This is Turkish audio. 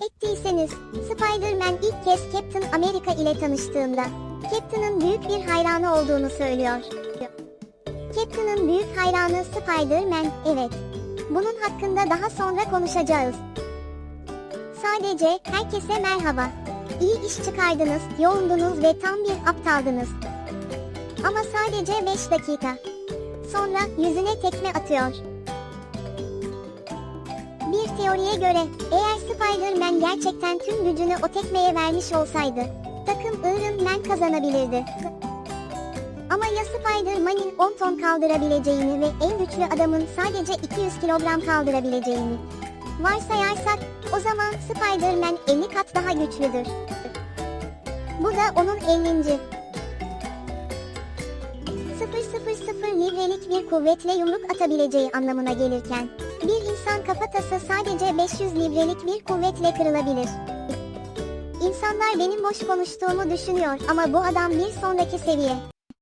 ettiyseniz, Spider-Man ilk kez Captain America ile tanıştığında, Captain'ın büyük bir hayranı olduğunu söylüyor. Captain'ın büyük hayranı Spider-Man, evet. Bunun hakkında daha sonra konuşacağız. Sadece herkese merhaba. İyi iş çıkardınız, yoğundunuz ve tam bir aptaldınız. Ama sadece 5 dakika. Sonra yüzüne tekme atıyor. Teoriye göre eğer Spider-Man gerçekten tüm gücünü o tekmeye vermiş olsaydı takım Iron Man kazanabilirdi. Ama ya Spider-Man'in 10 ton kaldırabileceğini ve en güçlü adamın sadece 200 kilogram kaldırabileceğini varsayarsak o zaman Spider-Man 50 kat daha güçlüdür. Bu da onun 50. 000 livrelik bir kuvvetle yumruk atabileceği anlamına gelirken, bir insan kafatası sadece 500 livrelik bir kuvvetle kırılabilir. İnsanlar benim boş konuştuğumu düşünüyor ama bu adam bir sonraki seviye.